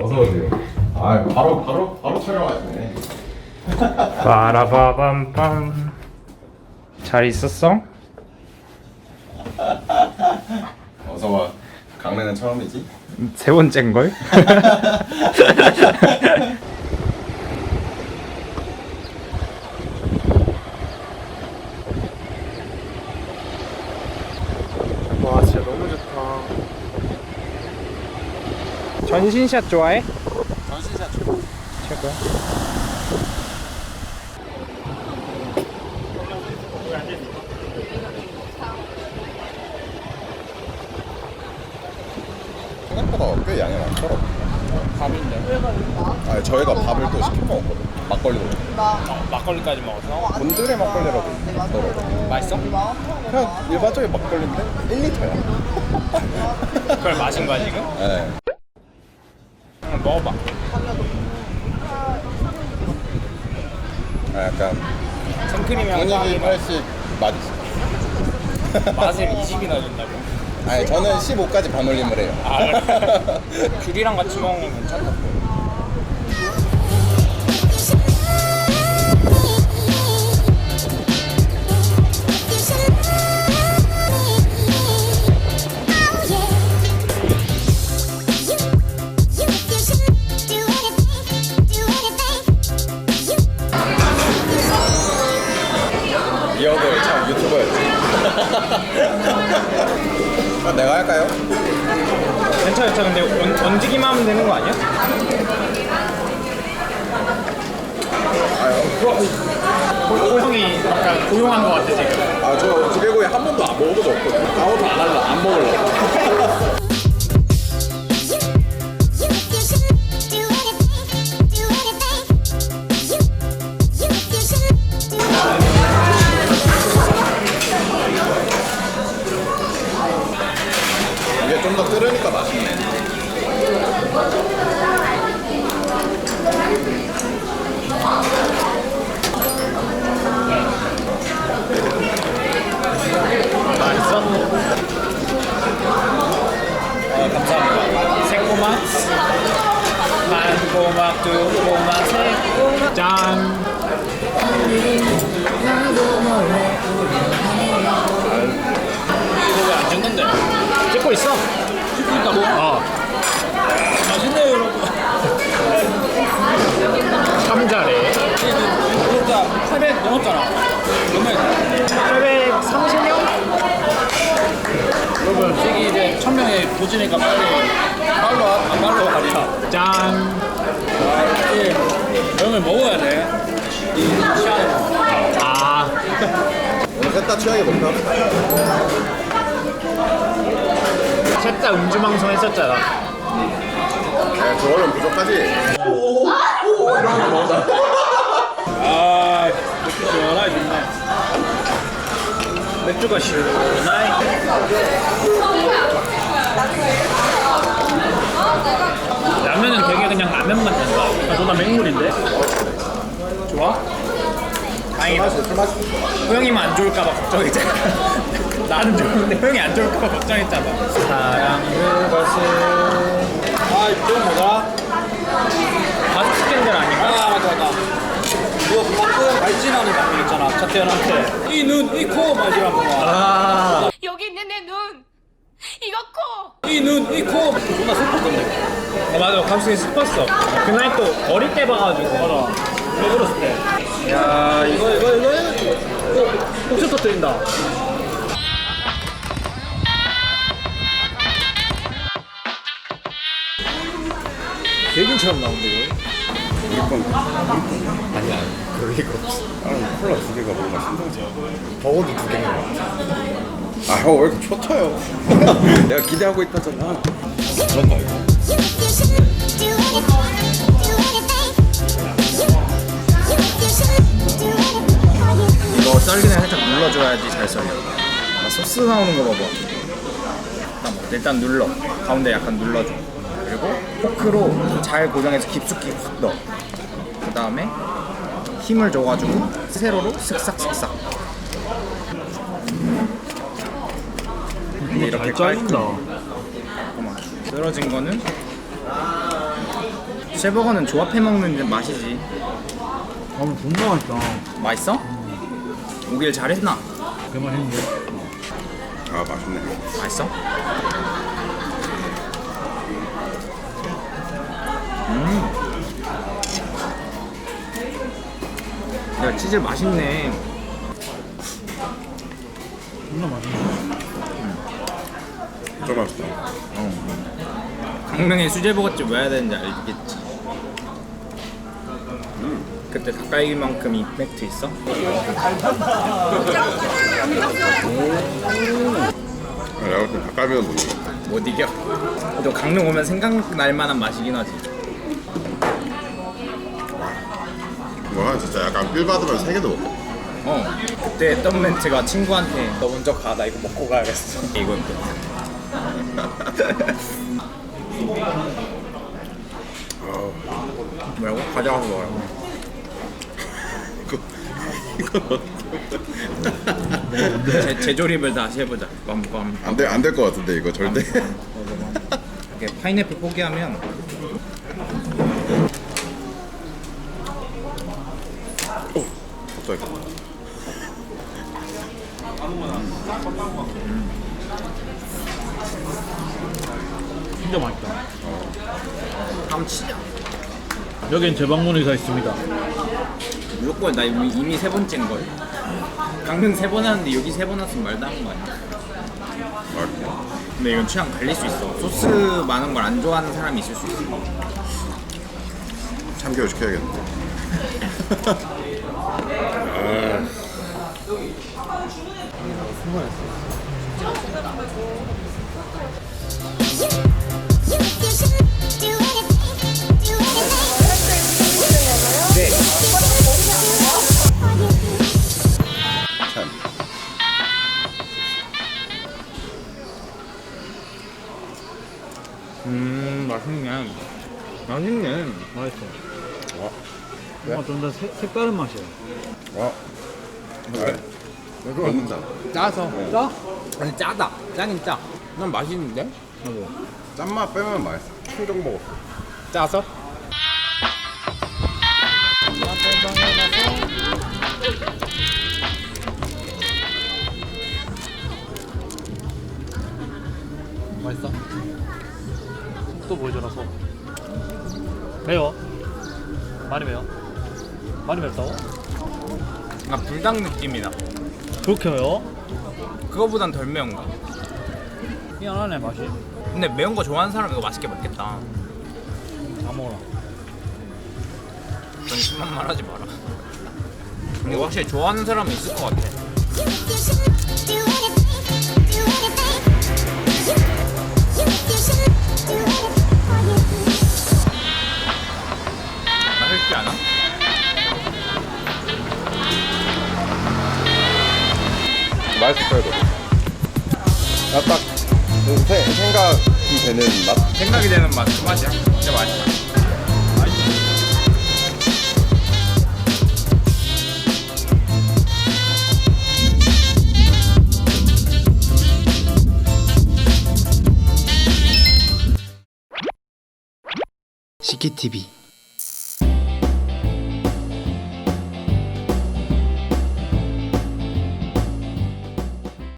어서 오세요. 아, 바로 바로 바로 촬영하시네. 빠라바밤빰 잘 있었어? 어서 와. 강래는 처음이지? 세 번째인걸? 와 진짜 너무 좋다 전신샷 좋아해? 전신샷 최고. 최고야 생각보다 꽤 양이 많더라고. 밥인데 아, 저희가 밥을 또 시켜 먹었거든. 막걸리도. 막걸리까지 먹었어? 곤드레 막걸리라고 있더라고. 맛있어? 그냥 일반적인 막걸리인데 1리터야. 그걸 마신 거야 지금? 네. 응, 먹어봐 아, 약간 생크림이랑 분위기 80 맛있어. 맛을 20이나 준다고? 아니, 저는 15까지 반올림을 해요. 아 그래? 귤이랑 같이 먹으면 괜찮다 괜찮아 괜찮아 근데 얹, 얹기만 하면 되는 거 아니야? 호, 형이 약간 고용한 거 같아 지금 아, 저 조개구이 한 번도 안 먹어본 적 없거든요. 아무도 안 할라, 안 먹을래. 1000명이 보지니까 빨리 말로 하- 안 말로 하자. 짠 예. 여러분 먹어야 돼. 이 시간에 아, 오늘 셋다 취하게 먹나? 셋다 음주 방송 했었잖아. 네, 그걸로 부족하지. 아, 맥주 시원하게 좋네. 맥주가 시원하이. 라면은 되게 그냥 라면 맛 난다. 아, 너나 맹물인데? 좋아? 다행이다. 술 마시. 호영이만 안 좋을까봐 걱정했잖아. 나는 좋은데 호영이 안 좋을까봐 걱정했잖아. 사랑 그것은 아, 이거 뭐더라? 가수 스캔들 아닌가? 아, 맞다, 맞다. 이거 가끔 발진하는 장면 있잖아. 차태현한테. 이 눈, 이 코, 마지막 거. 아, 여기 있는 내 눈, 이거 코. 이 눈, 이 코. 존나 슬펐던데. 어, 맞아. 갑자기 슬펐어. 그날 또 어릴 때 봐가지고. 맞아. 왜 그랬을 때? 야, 이거, 이거, 이거. 어, 혹시 터뜨린다. 대균처럼 나오는데, 이거? 아니야, 그럴 리가 없어. 나는 콜라 두 개가 뭔가 신동지야. 적어도 두 개인 것 같아. 아, 형왜 이렇게 초쳐요? 내가 기대하고 있다잖아. 그런가 이거? 이거 썰기는 살짝 눌러줘야지 잘 썰려. 나 소스 나오는 거 봐봐. 일단, 뭐, 일단 눌러. 가운데 약간 눌러줘. 그리고 포크로 잘 고정해서 깊숙이 확 넣어. 그 다음에 힘을 줘가지고 세로로 슥싹슥싹. 근데 이렇게 깔끔. 잠깐만. 떨어진 거는 쇠버거는 조합해 먹는 맛이지. 아 존나 맛있다 맛있어? 오길 잘했나? 개 맛있는데 아 맛있네. 맛있어? 음. 야 치즈 맛있네. 존나 맛있네 좀 맛있다. 강릉에 수제버거집 왜 해야 되는지 알겠지. 그때 닭갈비만큼 임팩트 있어? 아, 내가 볼때 못 먹어. 못 이겨. 또 강릉 오면 생각날 만한 맛이긴 하지. 뭐야 진짜 약간 삘 받으면 세 개도 먹어. 어. 그때 했던 멘트가 친구한테 너 먼저 가. 나 이거 먹고 가야겠어. 이거였거든. 뭐라고? 가져가서 먹어요. 이거 이거 제, 재조립을 다시 해보자. 빰빰. 안돼 안될 것 같은데 이거 절대. 이렇게 파인애플 포기하면 갑자기. 진짜 맛있다 다음 치자. 여긴 재방문 의사 있습니다 무조건 나 이미, 이미 세 번째인 걸. 강릉 세 번 하는데 여기 세 번 왔으면 말도 안거 아니야. 근데 이건 취향 갈릴 수 있어. 소스 많은 걸 안 좋아하는 사람이 있을 수 있어. 참교육 시켜야겠는데. 참. 음 맛있네. 맛있네. 맛있어 어? 뭔가 좀 더 색다른 맛이야 어. 그래. 먹는다. 짜서. 짜? 아니 짜다. 짜긴 짜. 난 맛있는데? 나도 짠맛 빼면 맛있어. 충정 먹었어. 짜서? 또 보여줘라 소 매워? 많이 매워? 많이 맵다고? 나 불닭 느낌이다. 그렇게 매워? 그거보단 덜 매운가? 희한하네 맛이 근데 매운 거 좋아하는 사람 이거 맛있게 먹겠다. 다 먹어라 그런 심한 말 하지 마라. 근데 확실히 좋아하는 사람은 있을 것 같아. 맛있지 않아? 이거. 나딱 생각이 되는 맛. 생각이 되는 맛, 그 맛이야. 진짜 맛있어. 시계TV